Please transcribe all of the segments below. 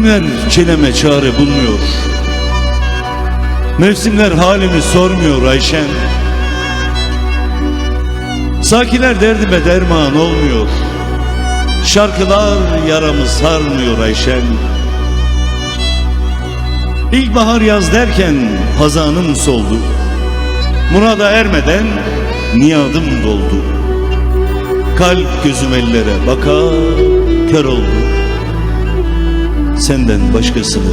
İklimler çileme çare bulmuyor. Mevsimler halimi sormuyor Ayşen. Sakiler derdime derman olmuyor. Şarkılar yaramı sarmıyor Ayşen. İlkbahar yaz derken hazanım soldu. Murada ermeden niyadım doldu. Kalp gözüm ellere baka kör oldu Senden başkasını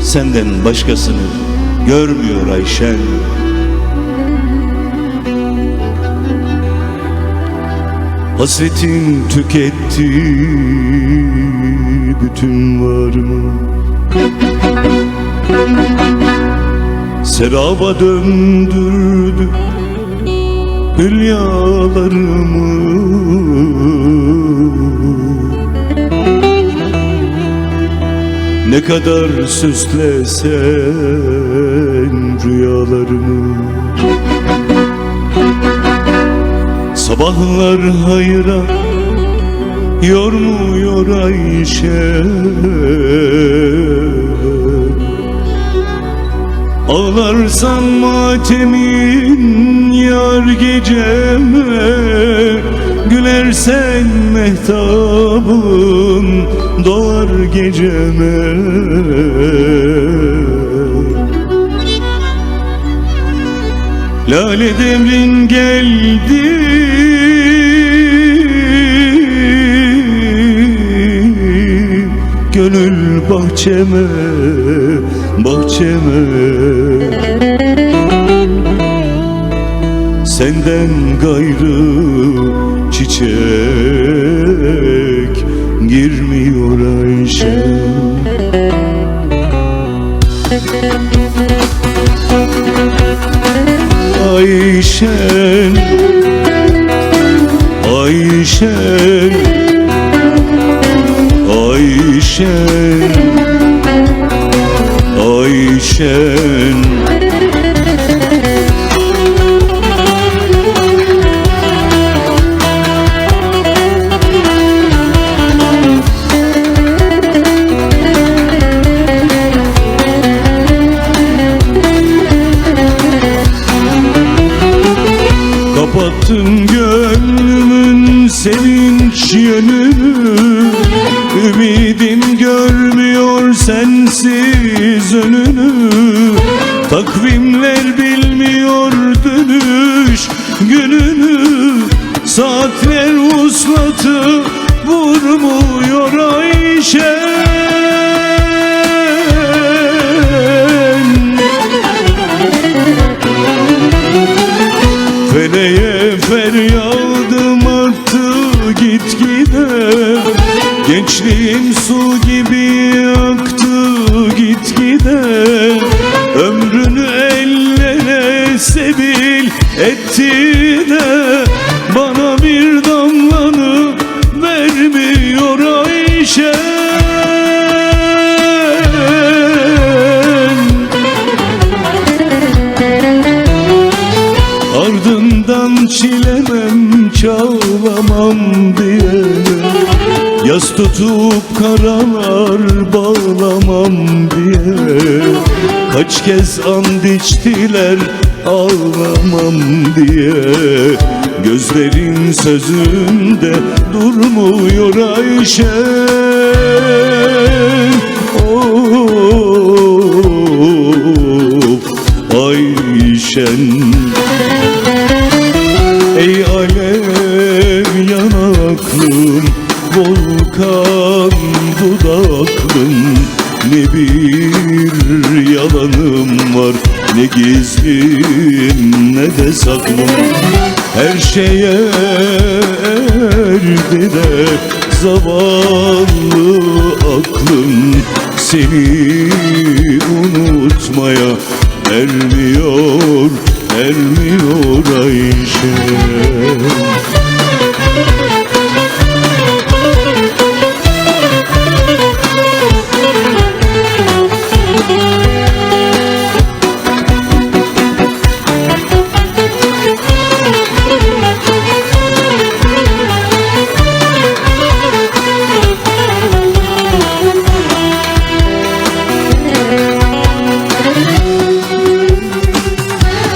Senden başkasını görmüyor Ayşen. Hasretin tüketti bütün varımı Seraba döndürdü hülyalarımı Ne kadar süslesen rüyalarımı. Sabahlar hayra yormuyor Ayşe? Ağlarsan matemin yar geceme Gülersen mehtabın doğar geceme. Lale devrin geldi. Gönül bahçeme, bahçeme. Senden gayrı çiçek girmiyor Ayşe. Ayşen Ayşen Ayşen Ayşen Kapattın gönlümün sevinç yönünü Ümidim görmüyor sensiz önünü. Takvimler bilmiyor dönüş gününü. Saatler uslatı aktı gitgide. Ömrünü ellere sebil etti de Bana bir damlanı vermiyor Ayşe çilemem çağlamam diye Yas tutup karalar bağlamam diye Kaç kez and içtiler ağlamam diye Gözlerin sözünde durmuyor Ayşe. Of dudaklım Ne bir yalanım var Ne gizlim ne de saklım. Her şeye erdi de Zavallı aklım. Seni unutmaya ermiyor Ermiyor Ayşe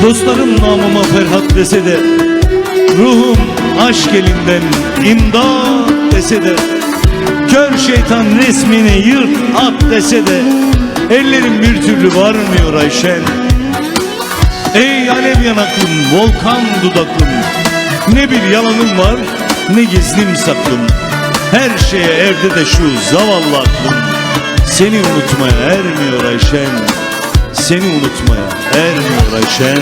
Dostlarım namıma Ferhat dese de Ruhum aşk elinden imdat dese de Kör şeytan resmini yırt at dese de Ellerim bir türlü varmıyor Ayşen. Ey alev yanaklım, volkan dudaklım Ne bir yalanım var, ne gizlim saklım. Her şeye evde de şu zavallı aklım Seni unutmaya ermiyor Ayşen Seni unutmaya ermiyor Ayşen